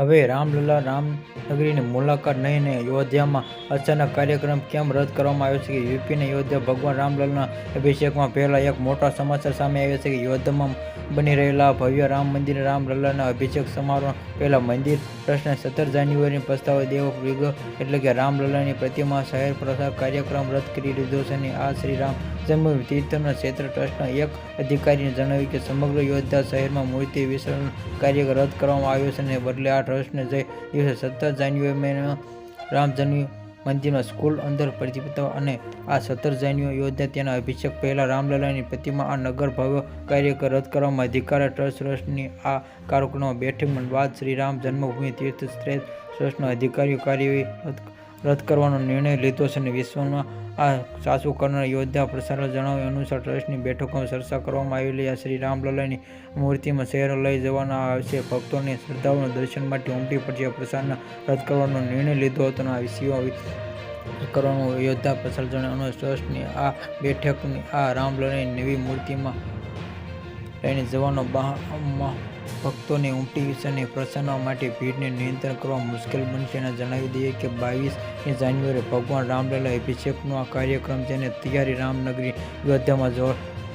હવે રામલલા રામનગરીની મુલાકાત લઈને અયોધ્યામાં અચાનક કાર્યક્રમ કેમ રદ કરવામાં આવ્યો છે કે યુપીને અયોધ્યા ભગવાન રામલલ્લાના અભિષેકમાં પહેલાં એક મોટા સમાચાર સામે આવ્યા છે કે યોદ્ધામાં બની રહેલા ભવ્ય રામ મંદિર રામલલાના અભિષેક સમારોહ પહેલા મંદિર ટ્રસ્ટને સત્તર જાન્યુઆરીની પ્રસ્તાવ દેવો વિગત એટલે કે રામલલાની પ્રતિમા શહેર પ્રસાર કાર્યક્રમ રદ કરી દીધો છે અને આ શ્રી રામ જન્મભૂમિ તીર્થના ક્ષેત્ર ટ્રસ્ટના એક અધિકારીને જણાવ્યું કે સમગ્ર યોદ્ધા શહેરમાં મૂર્તિ વિસર્જન કાર્ય રદ કરવામાં આવ્યો છે અને બદલે આ ટ્રસ્ટને જે દિવસે સત્તર જાન્યુઆરીમાં રામ મંદિરમાં સ્કૂલ અંદર પ્રતિપતા અને આ સત્તર જાન્યુઆરી અયોધ્યા તેના અભિષેક પહેલા રામલલાની પ્રતિમા આ નગર ભવ્ય કાર્ય રદ કરવામાં અધિકાર ટ્રસ્ટ ટ્રસ્ટની આ કાર્યક્રમમાં બેઠક બાદ શ્રી રામ જન્મભૂમિ તીર્થ ટ્રસ્ટના અધિકારીઓ કાર્યવાહી રદ કરવાનો નિર્ણય લીધો છે અને વિશ્વમાં આ સાસુ કરનાર યોદ્ધા પ્રસારણ જણાવ્યા અનુસાર ટ્રસ્ટની બેઠકોમાં ચર્ચા કરવામાં આવેલી આ શ્રી રામલલાની મૂર્તિમાં શહેર લઈ જવાના આવશે ભક્તોને શ્રદ્ધાઓના દર્શન માટે ઉમટી પડશે પ્રસારના રદ કરવાનો નિર્ણય લીધો હતો અને આ વિષયો કરવાનું યોદ્ધા પ્રસારણ અનુસાર ટ્રસ્ટની આ બેઠકની આ રામલલાની નવી મૂર્તિમાં લઈને જવાનો ભક્તોને ઉમટી વિશે અને પ્રસન્ન માટે ભીડને નિયંત્રણ કરવા મુશ્કેલ બનશે અને જણાવી દઈએ કે બાવીસમી જાન્યુઆરી ભગવાન રામલલા અભિષેકનો આ કાર્યક્રમ જેને તૈયારી રામનગરી અયોધ્યામાં જોર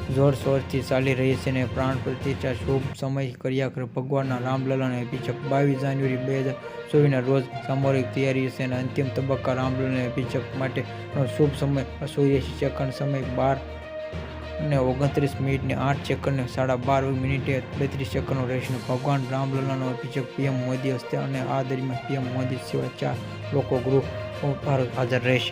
જોરશોરથી ચાલી રહી છે અને પ્રાણ પ્રતિષ્ઠા શુભ સમય કર્યા કરે ભગવાનના રામલલાના અભિષેક બાવીસ જાન્યુઆરી બે હજાર ચોવીસના રોજ સામૂહિક તૈયારી છે અને અંતિમ તબક્કા રામલલાના અભિષેક માટેનો શુભ સમય ચોર્યાસી સેકન્ડ સમય બાર અને ઓગણત્રીસ મિનિટને આઠ સેકન્ડને સાડા બાર મિનિટે બેત્રીસ સેકન્ડનો રહેશે ભગવાન રામલલાનો અભિષેક પીએમ મોદી હસ્તે અને આ દરમિયાન પીએમ મોદી સિવાય ચાર લોકો ગૃહ હાજર રહેશે.